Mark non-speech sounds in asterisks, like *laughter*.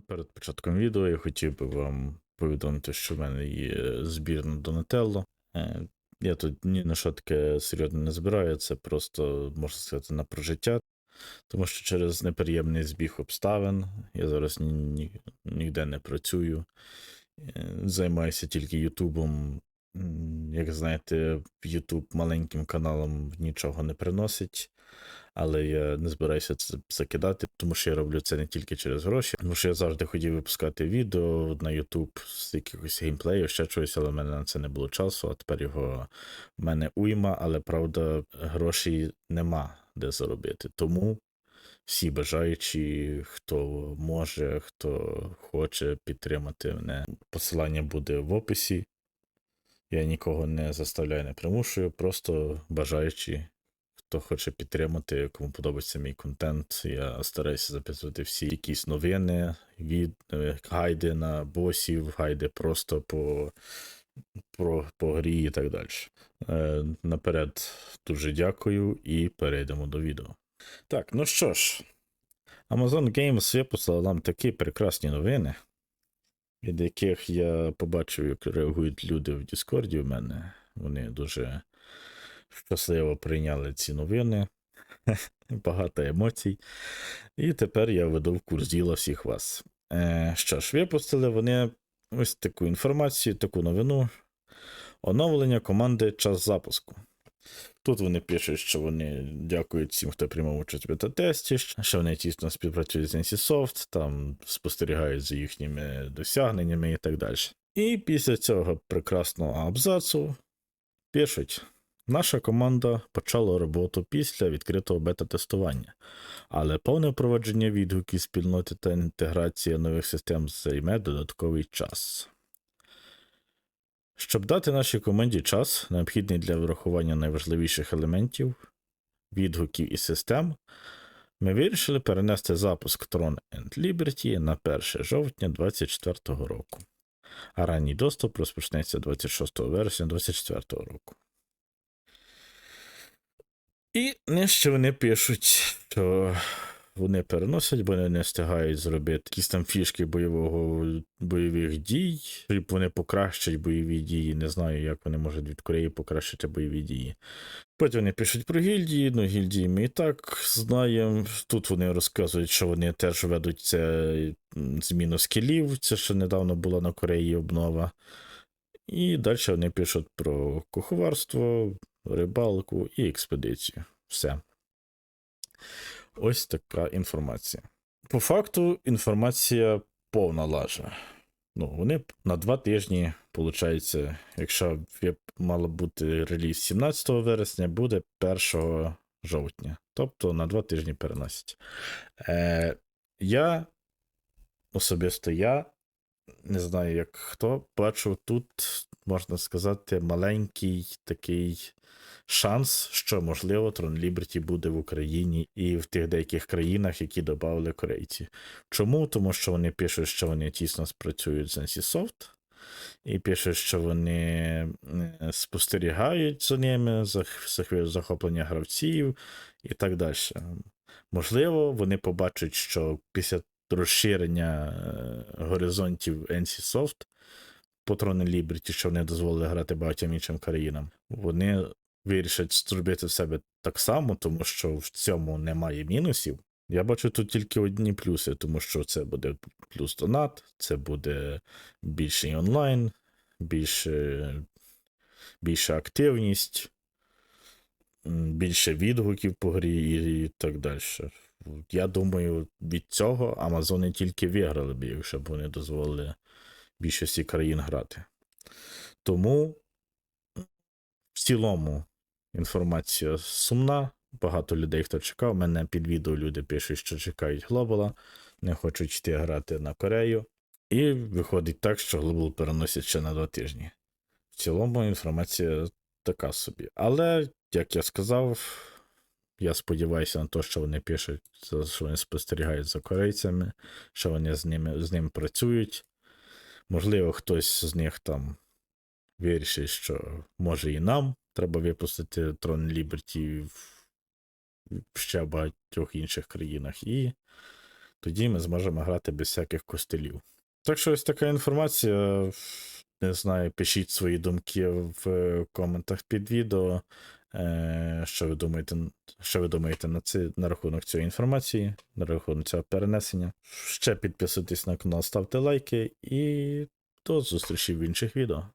Перед початком відео я хотів би вам повідомити, що в мене є збір на Донателло. Е, Я тут ні на що таке серйозно не збираю, це просто, можна сказати, на прожиття. Тому що через неприємний збіг обставин я зараз ні, ні, ніде не працюю. Е, Займаюся тільки Ютубом. Як знаєте, Ютуб маленьким каналом нічого не приносить. Але я не збираюся це закидати, тому що я роблю це не тільки через гроші. Тому що я завжди хотів випускати відео на YouTube з якихось геймплеїв, ще чогось, але в мене на це не було часу, а тепер його в мене уйма, але правда, грошей нема де заробити. Тому всі бажаючі, хто може, хто хоче підтримати мене. Посилання буде в описі. Я нікого не заставляю, не примушую, просто бажаючи хто хоче підтримати, кому подобається мій контент. Я стараюся записувати всі якісь новини, від е, гайди на босів, гайди просто по, про, по грі і так далі. Е, наперед дуже дякую і перейдемо до відео. Так, ну що ж, Amazon Games випустила нам такі прекрасні новини, від яких я побачив, як реагують люди в Діскорді в мене. Вони дуже щасливо прийняли ці новини. *laughs* Багато емоцій. І тепер я веду в курс діла всіх вас. Е, що ж, випустили вони ось таку інформацію, таку новину. Оновлення команди час запуску. Тут вони пишуть, що вони дякують всім, хто приймав участь в бета-тесті, що вони тісно співпрацюють з NCSoft, там спостерігають за їхніми досягненнями і так далі. І після цього прекрасного абзацу пишуть. Наша команда почала роботу після відкритого бета-тестування, але повне впровадження відгуків спільноти та інтеграція нових систем займе додатковий час. Щоб дати нашій команді час, необхідний для врахування найважливіших елементів, відгуків і систем, ми вирішили перенести запуск Tron and Liberty на 1 жовтня 2024 року, а ранній доступ розпочнеться 26 вересня 2024 року. І нижче вони пишуть, що вони переносять, бо вони не встигають зробити якісь там фішки бойового бойових дій, щоб вони покращать бойові дії. Не знаю, як вони можуть від Кореї покращити бойові дії. Потім вони пишуть про гільдії, ну гільдії ми і так знаємо. Тут вони розказують, що вони теж ведуть це зміну скілів, це ще недавно була на Кореї обнова. І далі вони пишуть про куховарство, рибалку і експедицію. Все. Ось така інформація. По факту, інформація повна лажа. Ну, вони на два тижні, виходить, якщо мало бути реліз 17 вересня, буде 1 жовтня. Тобто на два тижні переносять. Е, я, особисто я, не знаю, як хто, бачу тут, можна сказати, маленький такий шанс, що, можливо, Трон Ліберті буде в Україні і в тих деяких країнах, які додали корейці. Чому? Тому що вони пишуть, що вони тісно спрацюють з NCSoft, і пишуть, що вони е, спостерігають за ними, за захоплення гравців і так далі. Можливо, вони побачать, що після розширення е, горизонтів NCSoft по Tron Liberty, що вони дозволили грати багатьом іншим країнам, вони вирішать зробити в себе так само, тому що в цьому немає мінусів. Я бачу тут тільки одні плюси, тому що це буде плюс донат, це буде більший онлайн, більше, більша активність, більше відгуків по грі і, так далі. Я думаю, від цього Амазони тільки виграли б, якщо б вони дозволили більшості країн грати. Тому в цілому інформація сумна. Багато людей, хто чекав. Мене під відео люди пишуть, що чекають глобала, не хочуть йти грати на Корею. І виходить так, що глобал переносять ще на два тижні. В цілому інформація така собі. Але, як я сказав, я сподіваюся на те, що вони пишуть, що вони спостерігають за корейцями, що вони з ними з ним працюють. Можливо, хтось з них там вирішить, що може і нам треба випустити Tron Liberty в ще багатьох інших країнах. І тоді ми зможемо грати без всяких костелів. Так що ось така інформація. Не знаю, пишіть свої думки в коментах під відео. Е, Що ви думаєте, що ви думаєте на, ці, на рахунок цієї інформації, на рахунок цього перенесення? Ще підписуйтесь на канал, ставте лайки і до зустрічі в інших відео.